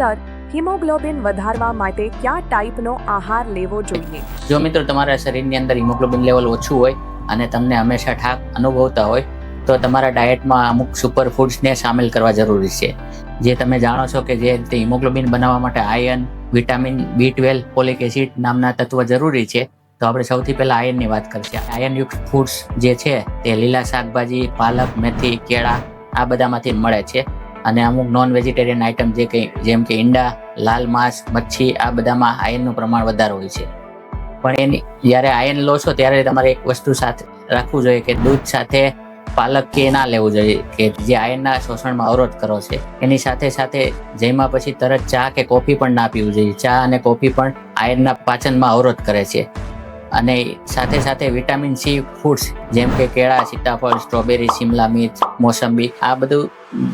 Sir haemoglobin વધારવા માટે કયા ટાઈપનો આહાર લેવો જોઈએ? જો મિત્રો તમારા શરીરની અંદર હિમોગ્લોબિન લેવલ ઓછું હોય અને તમને હંમેશા થાક અનુભવતા હોય, તો તમારા ડાયટમાં અમુક સુપર ફૂડ્સને સામેલ કરવા જરૂરી છે. જે તમે જાણો છો કે જે રીતે હિમોગ્લોબિન બનાવવા માટે iron vitamin B twelve folic acid નામના તત્વ જરૂરી છે, તો આપણે સૌથી પહેલા આયર્નની વાત કરીએ આયર્નયુક્ત ફૂડ્સ જે છે તે લીલા શાકભાજી, પાલક, મેથી, કેળા આ બધામાંથી મળે છે. અને અમુક નોન વેજીટેરિયન આઇટમ જે કંઈ, જેમ કે ઈંડા, લાલ માંસ, મચ્છી, આ બધામાં આયનનું પ્રમાણ વધારે હોય છે. પણ એની, જ્યારે આયર્ન લો છો ત્યારે તમારે એક વસ્તુ સાથે રાખવું જોઈએ કે દૂધ સાથે પાલક કે ના લેવું જોઈએ કે જે આયનના શોષણમાં અવરોધ કરો છે. એની સાથે સાથે જમ્યા પછી તરત ચા કે કોફી પણ ના પીવું જોઈએ. ચા અને કોફી પણ આયર્નના પાચનમાં અવરોધ કરે છે. અને સાથે સાથે વિટામિન સી ફૂડ્સ જેમ કે કેળા, સીતાફળ સ્ટ્રોબેરી શિમલા મિર્ચ, મોસંબી, આ બધું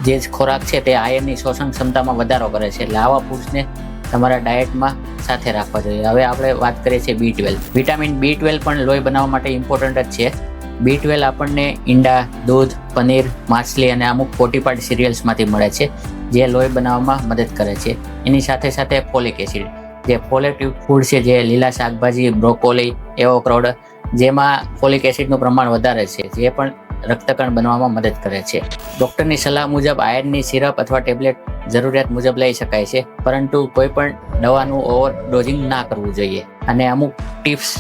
જે ખોરાક છે તે આયર્નની શોષણ ક્ષમતામાં વધારો કરે છે. એટલે આવા ફૂડ્સને તમારા ડાયટમાં સાથે રાખવા જોઈએ. હવે આપણે વાત કરીએ છીએ B twelve vitamin B twelve પણ લોહી બનાવવા માટે ઇમ્પોર્ટન્ટ જ છે. બી ટ્વેલ્વ આપણને ઈંડા, દૂધ, પનીર, માછલી અને અમુક ફોર્ટીફાઈડ સિરિયલ્સમાંથી મળે છે, જે લોહી બનાવવામાં મદદ કરે છે. એની સાથે સાથે ફોલિક એસિડ જે ફોલેટિવ ફૂડ છે, જે લીલા શાકભાજી, બ્રોકોલી એવો એવોક્રોડ, જેમાં ફોલિક એસિડનું પ્રમાણ વધારે છે, જે પણ રક્તકણ બનવામાં મદદ કરે છે. ડૉક્ટરની સલાહ મુજબ આયર્નની સિરપ અથવા ટેબ્લેટ જરૂરિયાત મુજબ લઈ શકાય છે, પરંતુ કોઈ પણ દવાનું ઓવર ડોઝિંગ ના કરવું જોઈએ. અને અમુક ટિપ્સ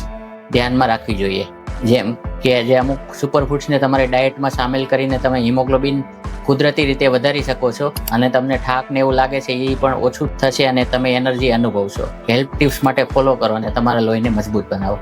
ધ્યાનમાં રાખવી જોઈએ, જેમ કે જે અમુક સુપરફૂડ્સને તમારી ડાયટમાં સામેલ કરીને તમે હિમોગ્લોબિન કુદરતી રીતે વધારી શકો છો અને તમને થાક ને એવું લાગે છે એ પણ ઓછું થશે અને તમે એનર્જી અનુભવશો. હેલ્થ ટિપ્સ માટે ફોલો કરો અને તમારા લોહીને મજબૂત બનાવો.